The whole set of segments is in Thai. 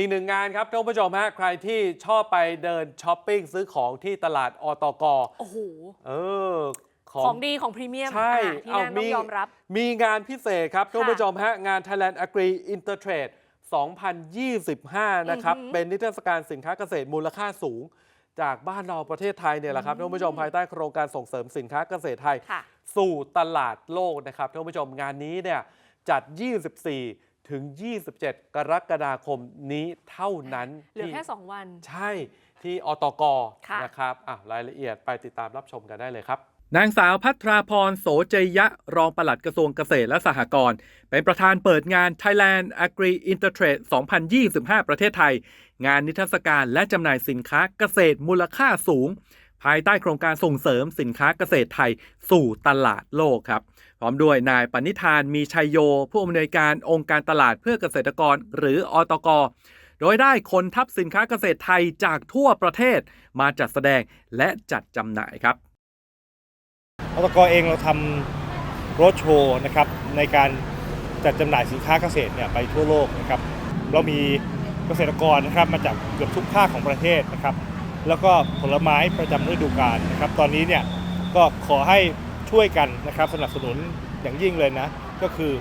อีกหนึ่งงานครับท่านผู้ชมฮะใครที่ชอบไปเดินช้อปปิ้งซื้อของที่ตลาดอตกโอ้โหเออ ของดีของพรีเมียมใช่อะที่นั่นต้องยอมรับ มีงานพิเศษครับท่านค่ะผู้ชมฮะ งาน Thailand Agri Intertrade 2025 นะครับ อือหือเป็นนิทรรศการสินค้าเกษตรมูลค่าสูง จากบ้านเราประเทศไทยเนี่ยแหละครับท่านผู้ชมภายใต้โครงการส่งเสริมสินค้าเกษตรไทย ค่ะ สู่ตลาดโลกนะครับท่านผู้ชมงานนี้เนี่ยจัด 24 ถึง 27 กรกฎาคมนี้เท่านั้นเหลือที่แค่ 2 วัน ใช่ที่อตกค่ะ นะครับอะรายละเอียดไปติดตามรับชมกันได้เลยครับ นางสาวพัทราพรโสเจยะ รองปลัดกระทรวงเกษตรและสหกรณ์เป็นประธานเปิดงาน Thailand Agri Intertrade 2025 ประเทศไทย งานนิทรรศการและจำหน่ายสินค้าเกษตรมูลค่าสูง ภายใต้โครงการส่งเสริมสินค้าเกษตรไทยสู่ตลาดโลกครับ พร้อมด้วยนายปณิธานมีชัยโย ผู้อำนวยการองค์การตลาดเพื่อเกษตรกร หรืออตกโดยได้คนทัพสินค้าเกษตรไทยจากทั่วประเทศมาจัดแสดงและจัดจำหน่ายครับอตกเองเราทำโรดโชว์นะครับในการจัดจำหน่ายสินค้าเกษตรเนี่ยไปทั่วโลกนะครับเรามีเกษตรกรนะครับมาจากเกือบทุกภาคของประเทศนะครับ แล้วก็ผลไม้ประจำฤดูกาลนะครับ ตอนนี้เนี่ยก็ขอให้ ช่วยกันนะครับสนับสนุนอย่างยิ่งเลยนะ ก็คือ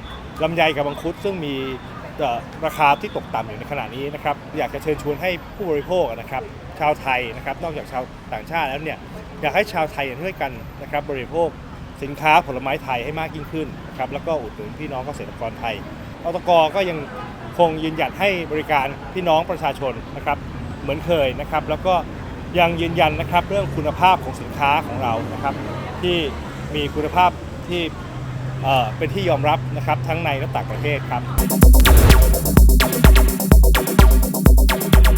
ลำไยกับบังคุดซึ่งมีราคาที่ตกต่ำอยู่ในขณะนี้นะครับอยากจะเชิญชวนให้ผู้บริโภคนะครับชาวไทยนะครับนอกจากชาวต่างชาติแล้วเนี่ยอยากให้ชาวไทยช่วยกันนะครับบริโภคสินค้าผลไม้ไทยให้มากยิ่งขึ้นนะครับแล้วก็อุดหนุนพี่น้องเกษตรกรไทยอตกก็ยังคงยืนหยัดให้บริการพี่น้องประชาชนนะครับเหมือนเคยนะครับแล้วก็ยังยืนยันนะครับเรื่องคุณภาพของสินค้าของเรานะครับที่ มีคุณภาพที่เป็นที่ยอมรับนะครับทั้งในและต่างประเทศครับ